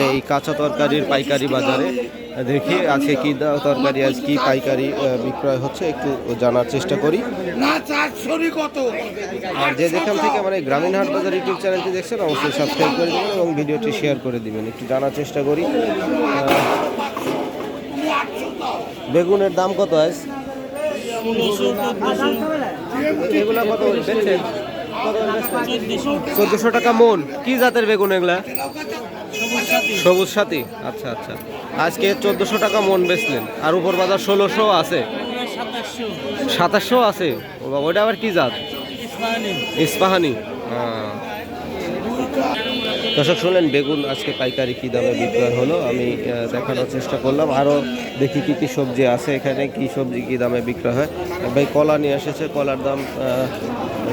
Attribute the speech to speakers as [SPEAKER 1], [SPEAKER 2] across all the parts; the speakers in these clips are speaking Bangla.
[SPEAKER 1] এই কাঁচা তরকারির পাইকারি বাজারে দেখি আজকে কি তরকারি, আজ কি পাইকারি বিক্রয় হচ্ছে, একটু জানার চেষ্টা করি। আর যে যেখান থেকে আমার এই গ্রামীণ হাট বাজার ইউটিউব চ্যানেলটি দেখছেন, অবশ্যই সাবস্ক্রাইব করে দেবেন এবং ভিডিওটি শেয়ার করে দিবেন। একটু জানার চেষ্টা করি। বেগুনের দাম কত আজ? এগুলো কত বেচছেন চোদ্দশো টাকা মন কি জাতের বেগুন এগুলা? সবুজ সাথী। আচ্ছা আচ্ছা। আজকে চোদ্দশো টাকা মন বেচলেন। আর উপর বাজার ষোলোশো আছে। সাতাশশো আছে। ও বাবা, ওটা আবার কি জাত? ইস্পাহানি। হ্যাঁ। দর্শক, শুনলেন বেগুন আজকে পাইকারি কী দামে বিক্রয় হলো? আমি দেখানোর চেষ্টা করলাম। আরও দেখি কি কি সবজি আছে এখানে, কি সবজি কী দামে বিক্রয় হয়। ভাই কলা নিয়ে এসেছে, কলার দাম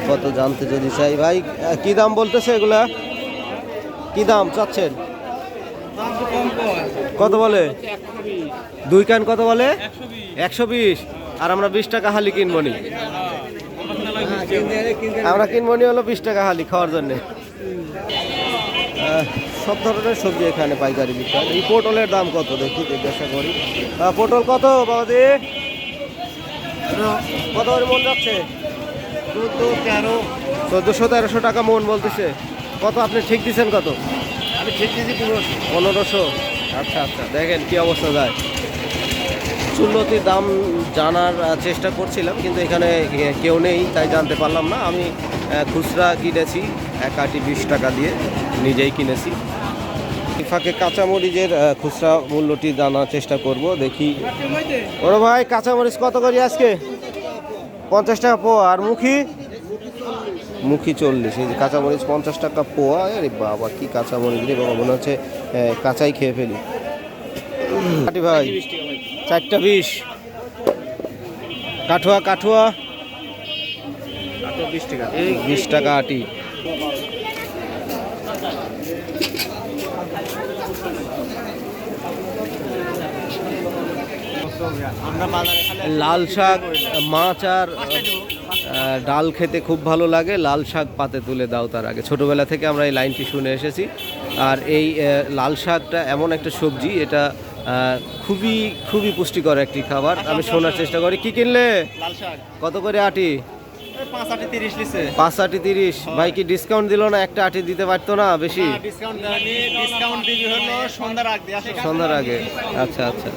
[SPEAKER 1] কত জানতে যদি চাই। ভাই কি দাম বলতেছে এগুলা? কি দাম চাচ্ছেন? কত বলে? দুই ক্যান কত বলে? একশো বিশ। আর আমরা বিশ টাকা হালি কিনবো নি। আমরা কিনবো নি হলো বিশ টাকা হালি খাওয়ার জন্যে। সব ধরনের সবজি এখানে পাইকারি বিক্রয় এই পটলের দাম কত দেখি জিজ্ঞাসা করি। পটল কত বাবাদি কত করে মন যাচ্ছে? চোদ্দোশো তেরোশো টাকা মন বলতেছে। কত আপনি ঠিক দিচ্ছেন কত?
[SPEAKER 2] আমি ঠিক দিচ্ছি পনেরোশো।
[SPEAKER 1] আচ্ছা আচ্ছা দেখেন কি অবস্থা যায়। চুল্লতির দাম জানার চেষ্টা করছিলাম, কিন্তু এখানে কেউ নেই, তাই জানতে পারলাম না। আমি খুচরা কিনেছি, এক আটি বিশ টাকা দিয়ে, নিজেই কিনেছি। ফাঁকে কাঁচামরিচের খুচরা মূল্যটি জানার চেষ্টা করব, দেখি। ওরে ভাই, কাঁচামরিচ কত করি আজকে? পঞ্চাশ টাকা পোয়া, আর মুখি? মুখি চল্লিশ, এই যে কাঁচামরিচ পঞ্চাশ টাকা পোয়া, আরে বাবা, কি কাঁচামরিচ রে বাবা, মনে হচ্ছে কাঁচাই খেয়ে ফেলি। ভাই চারটা বিশ। কাঠুয়া কাঠুয়া।
[SPEAKER 2] বিশ টাকা
[SPEAKER 1] আটি। লাল শাক, মাছ আর ডাল খেতে খুব ভালো লাগে। লাল শাক পাতে তুলে দাও তার আগে। ছোটবেলা থেকে আমরা এই লাইনটি শুনে এসেছি। আর এই লাল শাকটা এমন একটা সবজি, এটা খুবই খুবই পুষ্টিকর একটি খাবার। আমি শোনার চেষ্টা করি। কি কিনলে?
[SPEAKER 2] লাল শাক।
[SPEAKER 1] কত করে আটি?
[SPEAKER 2] পাঁচ আটি তিরিশ
[SPEAKER 1] ভাই কি ডিসকাউন্ট দিল না একটা আটি দিতে পারতো না বেশি? সন্ধ্যার আগে। আচ্ছা আচ্ছা।